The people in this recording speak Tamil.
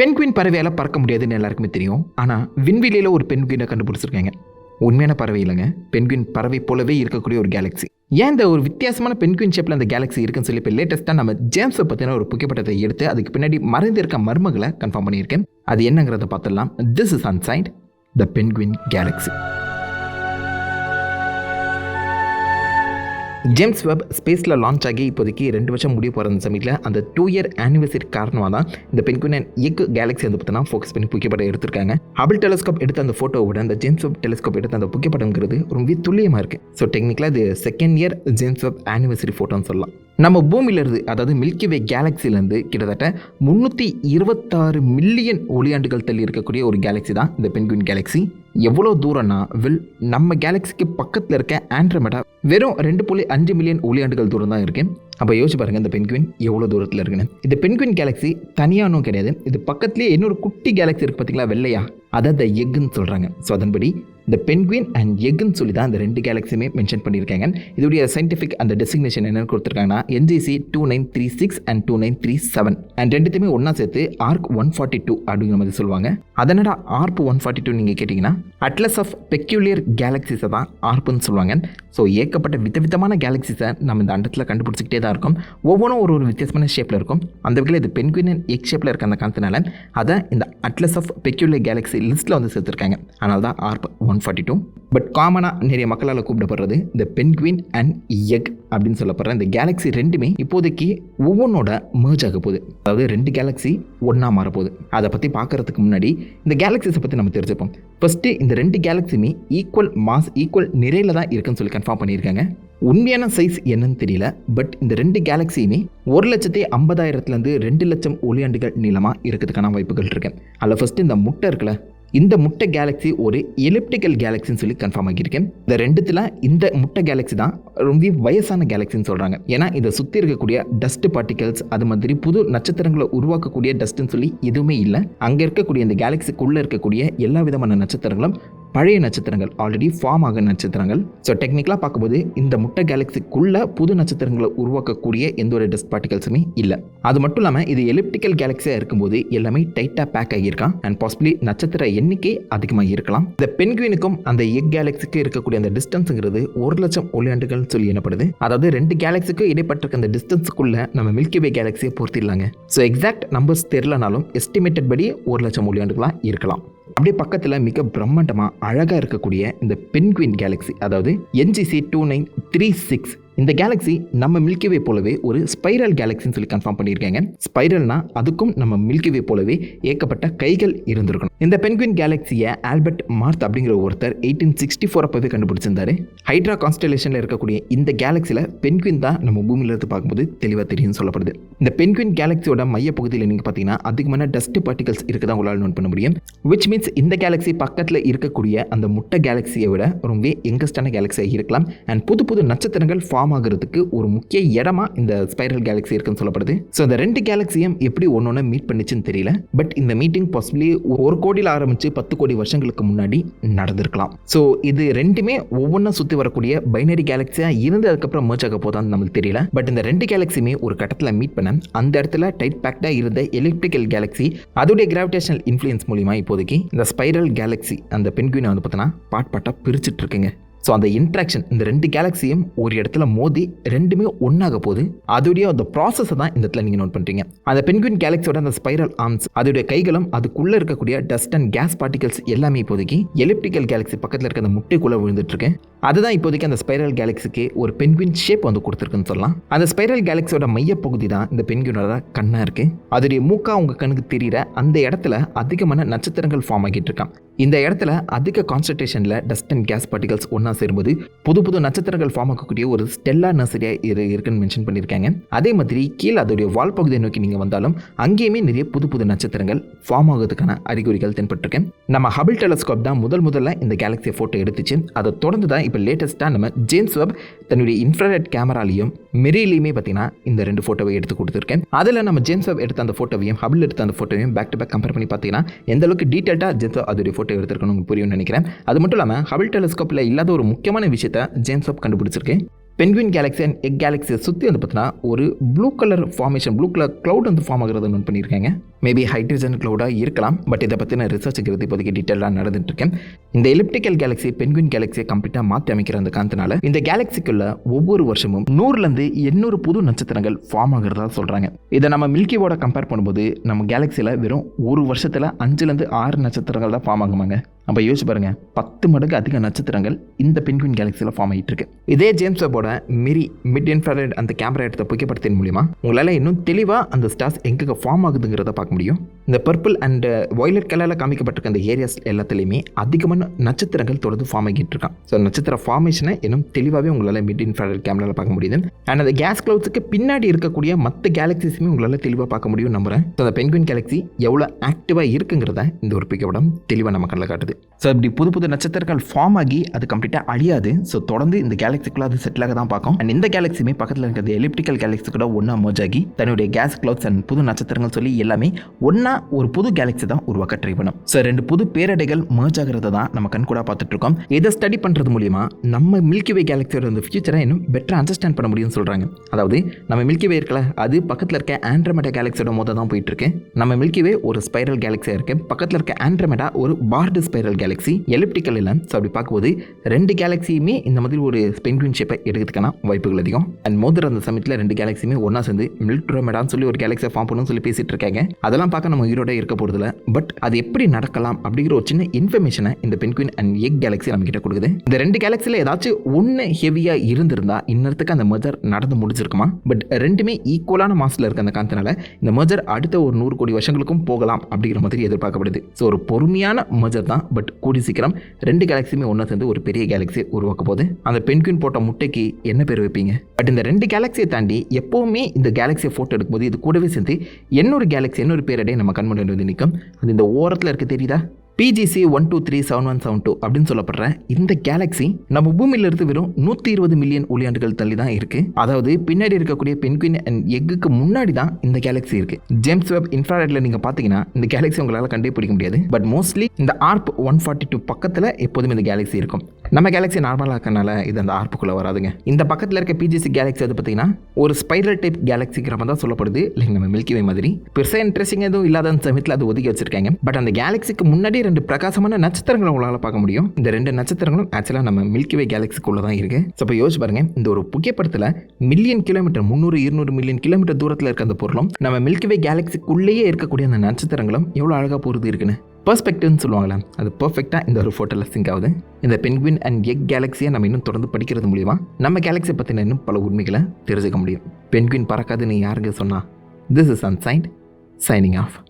பென்குயின் பறவையால் பறக்க முடியாதுன்னு எல்லாருக்குமே தெரியும். ஆனால் விண்வெளியில் ஒரு பென்குயினை கண்டுபிடிச்சிருக்காங்க. உண்மையான பறவை இல்லைங்க. பென்குயின் பறவை போலவே இருக்கக்கூடிய ஒரு கேலக்ஸி ஏன் இந்த ஒரு வித்தியாசமான பென்குயின் ஷேப்பில் அந்த கேலக்ஸி இருக்குன்னு சொல்லி இப்போ லேட்டஸ்ட்டாக நம்ம ஜேம்ஸை பற்றின ஒரு புகைப்படத்தை எடுத்து அதுக்கு பின்னாடி மறைந்து இருக்க மர்மங்களை கன்ஃபார்ம் பண்ணியிருக்கேன். அது என்னங்கிறத பார்த்துடலாம். This is ancient the penguin galaxy James Webb ஸ்பேஸில் லான்ச் ஆகி இப்போதைக்கு ரெண்டு வருஷம் முடிய போகிற அந்த சமயத்தில் அந்த டூ இயர் ஆனிவர்சரி காரணமாக தான் இந்த பென்குயின் எக் கேலக்ஸி வந்து பார்த்தீங்கன்னா ஃபோக்கஸ் பண்ணி புகைப்படம் எடுத்திருக்காங்க. ஹபிள் டெலிஸ்கோப் எடுத்த அந்த ஃபோட்டோவோட அந்த ஜேம்ஸ் வெப் டெலிஸ்கோப் எடுத்த அந்த புகைப்படங்கிறது ரொம்ப துல்லியமாக இருக்குது ஸோ டெக்னிக்கலாக இது second year James Webb anniversary ஃபோட்டோன்னு சொல்லலாம். நம்ம பூமியிலிருந்து அதாவது மில்கிவே கேலக்சிலேருந்து கிட்டத்தட்ட முந்நூற்றி இருபத்தாறு மில்லியன் ஒளியாண்டுகள் தள்ளி இருக்கக்கூடிய ஒரு கேலக்ஸி தான் இந்த பென்குயின் கேலக்ஸி எவ்வளோ தூரம்னா வில் நம்ம கேலக்ஸிக்கு பக்கத்தில் இருக்க ஆண்ட்ரமெடா வெறும் ரெண்டு புள்ளி அஞ்சு மில்லியன் ஒளியாண்டுகள் தூரம் தான் இருக்குது அப்போ யோசிச்சு பாருங்கள் இந்த பென்குயின் எவ்வளோ தூரத்தில் இருக்குன்னு. இந்த பென்குயின் கேலக்ஸி தனியானும் கிடையாது. இது பக்கத்துலேயே இன்னொரு குட்டி கேலக்ஸி இருக்குது பார்த்தீங்களா வெள்ளையா? அதை த எக்குன்னு சொல்கிறாங்க ஸோ அதன்படி இந்த பென்குயின் அண்ட் எக்குன்னு சொல்லி தான் இந்த ரெண்டு கேலக்ஸியுமே மென்ஷன் பண்ணியிருக்காங்க. இதோடைய சயின்டிஃபிக் அந்த டெசிக்னேஷன் என்னென்னு கொடுத்துருக்காங்கன்னா NGC two nine three six and two nine three seven and ரெண்டுத்தையுமே ஒன்றா சேர்த்து ஆர்க் ஒன் ஃபார்ட்டி டூ அப்படிங்கிற மாதிரி சொல்லுவாங்க. அதனடா ஆர்ப் ஒன் ஃபார்ட்டி டூ நீங்கள் கேட்டிங்கன்னா அட்லஸ் ஆஃப் பெக்யூலியர் கேலக்ஸிஸை தான் ஆர்ப்புன்னு சொல்லுவாங்க. ஸோ ஏகப்பட்ட விதவிதமான கேலக்ஸிஸை நம்ம இந்த அண்டத்தில் கண்டுபிடிச்சிக்கிட்டே தான் இருக்கோம். ஒவ்வொன்றும் ஒரு ஒரு வித்தியாசமான ஷேப்பில் இருக்கும். அந்த வகையில் இது பென்குயின் எக் ஷேப்பில் இருக்க அந்த காரணத்தினால அதை இந்த அட்லஸ் ஆஃப் பெக்யூலர் கேலக்ஸி லிஸ்ட்டில் வந்து சேர்த்துருக்காங்க. அதனால தான் Arp one forty two but காமனாக நிறைய மக்களால் கூப்பிடப்படுறது இந்த பென்குவின் அண்ட் எக் அப்படின்னு சொல்லப்படுற இந்த கேலக்ஸி ரெண்டுமே இப்போதைக்கு ஒவ்வொன்றோட மேர்ஜ் ஆக போகுது. அதாவது ரெண்டு கேலக்ஸி ஒன்றா மாற போகுது அதை பற்றி பார்க்கறதுக்கு முன்னாடி இந்த கேலக்ஸிஸை பற்றி நம்ம தெரிஞ்சுப்போம். ஃபஸ்ட்டு இந்த ரெண்டு கேலக்ஸியுமே ஈக்குவல் மாஸ் ஈக்குவல் நிறையில் தான் இருக்குன்னு சொல்லி கன்ஃபார்ம் பண்ணியிருக்காங்க. உண்மையான சைஸ் என்னன்னு தெரியல பட் இந்த ரெண்டு கேலக்ஸியுமே ஒரு லட்சத்தி ஐம்பதாயிரத்துலேருந்து ரெண்டு லட்சம் ஒளியாண்டுகள் நீளமாக இருக்கிறதுக்கான வாய்ப்புகள் இருக்கு. அதில் ஃபஸ்ட்டு இந்த முட்டை இருக்குல்ல இந்த முட்டை கேலக்ஸி ஒரு எலிப்டிக்கல் கேலக்சின்னு சொல்லி கன்ஃபார்ம் ஆகியிருக்கேன். இந்த ரெண்டுத்தில் இந்த முட்டை கேலக்ஸி தான் ரொம்ப வயசான கேலக்சின்னு சொல்கிறாங்க ஏன்னா இதை சுற்றி இருக்கக்கூடிய டஸ்ட் பார்ட்டிகல்ஸ் அது மாதிரி புது நட்சத்திரங்களை உருவாக்கக்கூடிய டஸ்ட்டுன்னு சொல்லி எதுவுமே இல்லை. அங்கே இருக்கக்கூடிய இந்த கேலக்ஸிக்குள்ளே இருக்கக்கூடிய எல்லா விதமான நட்சத்திரங்களும் பழைய நட்சத்திரங்கள் ஆல்ரெடி ஃபார்ம் ஆக நட்சத்திரங்கள். ஸோ டெக்னிக்கலாக பார்க்கும்போது இந்த முட்டை கேலக்சிக்குள்ள புது நட்சத்திரங்களை உருவாக்கக்கூடிய எந்த ஒரு டஸ்ட் பார்ட்டிகல்ஸுமே இல்லை. அது மட்டும் இல்லாமல் இது எலிப்டிக்கல் கேலக்ஸியாக இருக்கும்போது எல்லாமே டைட்டாக பேக் ஆகியிருக்கான். அண்ட் பாசிபிளி நட்சத்திர எண்ணிக்கை அதிகமாக இருக்கலாம். இந்த பென்குவினுக்கும் அந்த எக் கேலக்ஸிக்கு இருக்கக்கூடிய அந்த டிஸ்டன்ஸுங்கிறது ஒரு லட்சம் ஒளியாண்டுகள் சொல்லி எனப்படுது அதாவது ரெண்டு கேலக்ஸிக்கு இடைப்பட்டிருக்க அந்த டிஸ்டன்ஸுக்குள்ள நம்ம மில்கி வே கேலக்ஸியை பொருத்திடலாங்க. ஸோ எக்ஸாக்ட் நம்பர்ஸ் தெரிலனாலும் எஸ்டிமேட்டட் படி ஒரு லட்சம் ஒளியாண்டுகளாக இருக்கலாம். அப்படியே பக்கத்தில் மிக பிரம்மாண்டமாக அழகாக இருக்கக்கூடிய இந்த பென்குயின் கேலக்ஸி அதாவது NGC two nine three six இந்த கேலக்ஸி நம்ம மில்கிவே போலவே ஒரு ஸ்பைரல் கேலக்ஸின்னு சொல்லி கன்ஃபார்ம் பண்ணியிருக்காங்க. ஸ்பைரல்னா அதுக்கும் நம்ம மில்கிவே போலவே ஏகப்பட்ட கைகள் இருந்திருக்கணும். இந்த பென்குயின் கேலக்ஸியை ஆல்பர்ட் மார்த் அப்படிங்கிற ஒருத்தர் எயிட்டீன் சிக்ஸ்டி ஃபோர் அப்போவே கண்டுபிடிச்சிருந்தாரு. ஹைட்ரா கான்ஸ்டலேஷனில் இருக்கக்கூடிய இந்த கேலக்ஸியில் பென்குயின் தான் நம்ம பூமியில இருந்து பார்க்கும்போது தெளிவாக தெரியும்னு சொல்லப்படுது. இந்த பென்குயின் கேலக்ஸியோட மைய பகுதியில் நீங்கள் பார்த்தீங்கன்னா அதிகமான டஸ்ட் பார்ட்டிகல்ஸ் இருக்கதான் உங்களால் நோட் பண்ண முடியும். விச் மீன்ஸ் இந்த கேலக்ஸி பக்கத்தில் இருக்கக்கூடிய அந்த முட்டை கேலக்ஸியை விட ரொம்ப எங்கஸ்டான கேலக்ஸியாக இருக்கலாம். அண்ட் புது புது நட்சத்திரங்கள் ஃபார்ம் ஆகிறதுக்கு ஒரு முக்கிய இடமா இந்த ஸ்பைரல் கேலக்ஸி இருக்குன்னு சொல்லப்படுது. ஸோ இந்த ரெண்டு கேலக்ஸியும் எப்படி ஒன்று மீட் பண்ணிச்சுன்னு தெரியல. பட் இந்த மீட்டிங் பாசிபிளி ஒரு கோடியில் ஆரம்பித்து பத்து கோடி வருஷங்களுக்கு முன்னாடி நடந்திருக்கலாம். ஸோ இது ரெண்டுமே ஒவ்வொன்றா சுற்றி வரக்கூடிய பைனரி கேலக்ஸியாக இருந்து அதுக்கப்புறம் merge ஆக போதான்னு நம்மளுக்கு தெரியல. பட் இந்த ரெண்டு கேலக்ஸியுமே ஒரு கட்டத்தில் மீட் பண்ண அந்த இடத்துல டைட் பேக்டாக இருந்த எலக்ட்ரிக்கல் கேலக்ஸி அதோடைய கிராவிடேஷனல் இன்ஃப்ளூயன்ஸ் மூலிமா இப்போதைக்கு இந்த ஸ்பைரல் கேலக்ஸி அந்த பென்குயினை வந்து பார்த்தோன்னா பாட் பாட்டாக பிரிச்சுட்டு இருக்குங்க. ஸோ அந்த இன்ட்ராக்ஷன் இந்த ரெண்டு கேலக்ஸியும் ஒரு இடத்துல மோதி ரெண்டுமே ஒன்றாக போகுது அதோடைய அந்த ப்ராசஸை தான் இந்த இடத்துல நீங்கள் நோட் பண்ணுறீங்க அந்த பென்குயின் கேலக்ஸியோட அந்த ஸ்பைரல் ஆர்ம்ஸ் அதோடைய கைகளும் அதுக்குள்ளே இருக்கக்கூடிய டஸ்ட் அண்ட் கேஸ் பார்ட்டிகல்ஸ் எல்லாமே இப்போதைக்கு எலிப்டிக்கல் கேலக்ஸி பக்கத்தில் இருக்க அந்த முட்டைக்குள்ளே விழுந்துட்டு இருக்கு அதுதான் இப்போதைக்கு அந்த ஸ்பைரல் கேலக்ஸிக்கு ஒரு பென்குயின் ஷேப் வந்து கொடுத்துருக்குன்னு சொல்லலாம். அந்த ஸ்பைரல் கேலக்ஸியோட மையப்பகுதி தான் இந்த பென்குயினோட கண்ணாக இருக்குது அதோடைய மூக்கா உங்கள் கண்ணுக்கு தெரியிற அந்த இடத்துல அதிகமான நட்சத்திரங்கள் ஃபார்ம் ஆகிட்டு இருக்கான் இந்த இடத்துல அதிக கான்சன்ட்ரேஷனில் டஸ்ட் அண்ட் கேஸ் பார்ட்டிகல்ஸ் ஒன்றா சேரும்போது புது புது நட்சத்திரங்கள் ஃபார்ம் ஆகக்கூடிய ஒரு ஸ்டெல்லா நர்சரியாக இரு இருக்குன்னு மென்ஷன் பண்ணியிருக்காங்க. அதே மாதிரி கீழே அதோடைய வால் பகுதியை நோக்கி நீங்கள் வந்தாலும் அங்கேயுமே நிறைய புது புது நட்சத்திரங்கள் ஃபார்ம் ஆகிறதுக்கான அறிகுறிகள் தென்பட்டிருக்கேன். நம்ம ஹபிள் டெலஸ்கோப் தான் முதல் முதல்ல இந்த கேலக்ஸியை ஃபோட்டோ எடுத்துச்சு. அதை தொடர்ந்து தான் இப்போ லேட்டஸ்ட்டாக நம்ம ஜேம்ஸ் வெப் தன்னுடைய இன்ஃப்ராரெட் கேமராலையும் மெரிலையுமே பார்த்தீங்கன்னா இந்த ரெண்டு ஃபோட்டோவை எடுத்து கொடுத்துருக்கேன். அதில் நம்ம ஜேம்ஸ் வெப் எடுத்த அந்த ஃபோட்டோவையும் ஹபிள் எடுத்த அந்த ஃபோட்டோவையும் பேக் டு பேக் கம்பேர் பண்ணி பார்த்தீங்கன்னா எந்த அளவுக்கு டீட்டெயில்டாக ஜேம்ஸ் அதோடைய ஃபோட்டோ எடுத்திருக்கணும் உங்களுக்கு புரியும்னு நினைக்கிறேன். அது மட்டும் இல்லாமல் ஹபிள் டெலிஸ்கோப்பில் இல்லாத ஒரு முக்கியமான விஷயத்தை ஜேம்ஸ் ஹப் கண்டுபிடிச்சிருக்கு. பென்குயின் கேலக்ஸி அண்ட் எக் கேலக்ஸியை சுற்றி வந்து பார்த்தீங்கன்னா ஒரு blue colour formation blue colour cloud வந்து ஃபார்ம் ஆகிறது நோட் பண்ணியிருக்காங்க. மேபி ஹைட்ரஜன் க்ளவுடாக இருக்கலாம் பட் இதை பற்றின ரிசர்ச்சுங்கிறது இப்போதைக்கு டீட்டெயிலாக நடந்துட்டுருக்கேன் இந்த எலிப்டிக்கல் கேலக்ஸி பென்குயின் கேலக்ஸியை கம்ப்ளீட்டாக மாற்றி அமைக்கிற அந்த காரணத்தினால இந்த கேலக்சிக்குள்ள ஒவ்வொரு வருஷமும் நூறுலேருந்து எண்ணூறு புது நட்சத்திரங்கள் ஃபார்ம் ஆகிறதா சொல்கிறாங்க இதை நம்ம மில்கிவோட கம்பேர் பண்ணும்போது நம்ம கேலக்சியில் வெறும் ஒரு வருஷத்தில் அஞ்சுலேருந்து ஆறு நட்சத்திரங்கள் தான் ஃபார்ம் ஆகுமாங்க. அப்போ யோசிச்சு பாருங்கள் பத்து மடங்கு அதிக நட்சத்திரங்கள் இந்த பென்குயின் கேலக்சியில் ஃபார்ம் ஆகிட்டு இருக்கு இதே ஜேம்ஸ் வெப்போட மிரி மிட் இன்ஃப்ராரெட் அந்த கேமரா எடுத்த புகைப்படத்தின் மூலிமா உங்களால் இன்னும் தெளிவாக அந்த ஸ்டார்ஸ் எங்கே ஃபார்ம் ஆகுதுங்கிறத பார்க்க முடியும். இந்த பர்பிள் அண்ட் ஒய்லட் கலரில் காமிக்கப்பட்டிருக்க அந்த ஏரியாஸ் எல்லாத்துலேயுமே அதிகமான நட்சத்திரங்கள் தொடர்ந்து ஃபார்ம் ஆகிட்டு இருக்கான் ஸோ நட்சத்திர ஃபார்மேஷனை இன்னும் தெளிவாகவே உங்களால் மிட் இன்ஃப்ராரெட் கேமராவில் பார்க்க முடியுது. அண்ட் அந்த கேஸ் க்ளவுட்ஸுக்கு பின்னாடி இருக்கக்கூடிய மற்ற கேலக்சிஸுமே உங்களால் தெளிவாக பார்க்க முடியும் நம்புகிறேன் ஸோ அந்த பென்குயின் கேலக்சி எவ்வளோ ஆக்டிவாக இருக்குங்கிறத இந்த ஒரு புகைப்படம் தெளிவாக நம்ம கண்ணில் காட்டுது. ஸோ இப்படி புது புது நட்சத்திரங்கள் ஃபார்ம் ஆகி அது கம்ப்ளீட்டாக அழியாது. ஸோ தொடர்ந்து இந்த கேலக்சிக்குள்ள அது செட்டில் ஆக தான் பார்க்கும். அண்ட் இந்த கேலக்சியுமே பக்கத்தில் இருக்கிறது எலிப்டிக்கல் கேலக்சி கூட ஒன்றா மோஜ் ஆகி தன்னுடைய கேஸ் க்ளவுட்ஸ் அண்ட் புது நட்சத்திரங்கள் சொல்லி எல்லாமே ஒன்றா ஒரு புது கேலக்சி தான் உருவாக்க ட்ரை பண்ணும். ஸோ ரெண்டு புது பேரடைகள் மர்ஜ் ஆகிறத தான் நம்ம கண்கூடா பார்த்துட்டு இருக்கோம். இதை ஸ்டடி பண்ணுறது மூலியமா நம்ம மில்கி வே கேலக்சியோட அந்த ஃபியூச்சரை இன்னும் பெட்டராக அண்டர்ஸ்டாண்ட் பண்ண முடியும்னு சொல்கிறாங்க அதாவது நம்ம மில்கி வே இருக்கல அது பக்கத்தில் இருக்க ஆண்ட்ரமெட்டா கேலக்சியோட மொதல் தான் போயிட்டு இருக்கு. நம்ம மில்கி வே ஒரு ஸ்பைரல் கேலக்சியாக இருக்கு. பக்கத்தில் இருக்க ஆண்ட்ரமெட்டா ஒரு பார்டு ஸ்பைரல் கேலக்சி எலிப்டிக்கல் இல்லை. ஸோ அப்படி பார்க்கும்போது ரெண்டு கேலக்சியுமே இந்த மாதிரி ஒரு பென்குயின் ஷேப்பை எடுக்கிறதுக்கான வாய்ப்புகள் அதிகம். அண்ட் மோதிர அந்த சமயத்தில் ரெண்டு கேலக்சியுமே ஒன்றா சேர்ந்து மில்ட்ரோமெடான்னு சொல்லி ஒரு கேலக்சியை ஃபார்ம் பண்ணணும்னு சொல்லி பேசிட்டு இருக்காங்க. அதெல்லாம் பார்க்க நம்ம உயிரோட இருக்க போகிறதில்ல பட் அது எப்படி நடக்கலாம் அப்படிங்கிற ஒரு சின்ன இன்ஃபர்மேஷனை இந்த பென்குயின் அண்ட் எக் கேலக்ஸி நம்ம கிட்ட கொடுக்குது. இந்த ரெண்டு கேலக்ஸியில் ஏதாச்சும் ஒன்று ஹெவியாக இருந்திருந்தா இன்னத்துக்கு அந்த மர்ஜர் நடந்து முடிஞ்சிருக்குமா? பட் ரெண்டுமே ஈக்குவலான மாசில் இருக்க அந்த காரணத்தினால இந்த மர்ஜர் அடுத்த ஒரு நூறு கோடி வருஷங்களுக்கும் போகலாம் அப்படிங்கிற மாதிரி எதிர்பார்க்கப்படுது. ஸோ ஒரு பொறுமையான மர்ஜர் தான். பட் கூடி சீக்கிரம் ரெண்டு கேலக்ஸியுமே ஒன்றா சேர்ந்து ஒரு பெரிய கேலக்ஸி உருவாக்க போகுது. அந்த பென்குயின் போட்ட முட்டைக்கு என்ன பேர் வைப்பீங்க? பட் இந்த ரெண்டு கேலக்ஸியை தாண்டி எப்போவுமே இந்த கேலக்ஸியை ஃபோட்டோ எடுக்கும்போது இது கூடவே சேர்ந்து இன்னொரு கேலக்ஸி இன்னொரு பேரடே நம்ம கண்மூடி வந்து நிற்கும். அது இந்த ஓரத்தில் இருக்க தெரியுதா? PGC one two three seven one seven two அப்படின்னு சொல்லப்படுற இந்த கேலக்ஸி நம்ம பூமியிலிருந்து வெறும் நூற்றி இருபது மில்லியன் ஒளியாண்டுகள் தள்ளி தான் இருக்கு. அதாவது பின்னாடி இருக்கக்கூடிய பென்குயின் அண்ட் எக்குக்கு முன்னாடி தான் இந்த கேலக்ஸி இருக்கு. ஜேம்ஸ் வெப் இன்ஃப்ராரெட்ல நீங்கள் பார்த்தீங்கன்னா இந்த கேலக்ஸி உங்களால் கண்டுபிடிக்க முடியாது. பட் மோஸ்ட்லி இந்த ஆர்ப் ஒன் ஃபார்ட்டி டூ பக்கத்தில் எப்போதும் இந்த கேலக்ஸி இருக்கும். நம்ம கேலக்ஸி நார்மலாக இருக்கனால இது அந்த ஆர்ப்புக்குள்ளே வராதுங்க. இந்த பக்கத்தில் இருக்க பிஜிசி கேலக்ஸி அது பார்த்தீங்கன்னா ஒரு ஸ்பைரல் டைப் கேலக்ஸிங்கிற மாதிரி தான் சொல்லப்படுது. இல்லைங்க நம்ம மில்கிவே மாதிரி. பெருசாக இன்ட்ரெஸ்டிங் எதுவும் இல்லாத அந்த சமயத்தில் அது ஒதுக்கி வச்சிருக்காங்க. பட் அந்த கேலக்ஸிக்கு முன்னாடி ரெண்டு பிரகாசமான நட்சத்திரங்களை உங்களால் பார்க்க முடியும். இந்த ரெண்டு நட்சத்திரங்களும் ஆக்சுவலாக நம்ம மில்கிவே கேலக்ஸிக்குள்ளே தான் இருக்கு. ஸோ இப்போ யோசிச்சு பாருங்க. இந்த ஒரு புகைப்படத்தில் மில்லியன் கிலோமீட்டர் முந்நூறு இருநூறு மில்லியன் கிலோமீட்டர் தூரத்தில் இருக்க அந்த பொருளும் நம்ம மில்கிவே கேலக்ஸிக்குள்ளேயே இருக்கக்கூடிய அந்த நட்சத்திரங்களும் எவ்வளோ அழகாக போகிறது இருக்குன்னு பர்ஸ்பெக்டிவ்னு சொல்லுவாங்களே அது பர்ஃபெக்டாக இந்த ஒரு ஃபோட்டோவில் சிங்க் ஆகுது. இந்த பென்குவின் அண்ட் எக் கேலக்ஸியை நம்ம இன்னும் தொடர்ந்து படிக்கிறது மூலிமா நம்ம கேலக்ஸியை பற்றின இன்னும் பல உண்மைகளை தெரிஞ்சுக்க முடியும். பென்குவின் பறக்காதுன்னு யாருக்கு சொன்னால் this is ancient shining of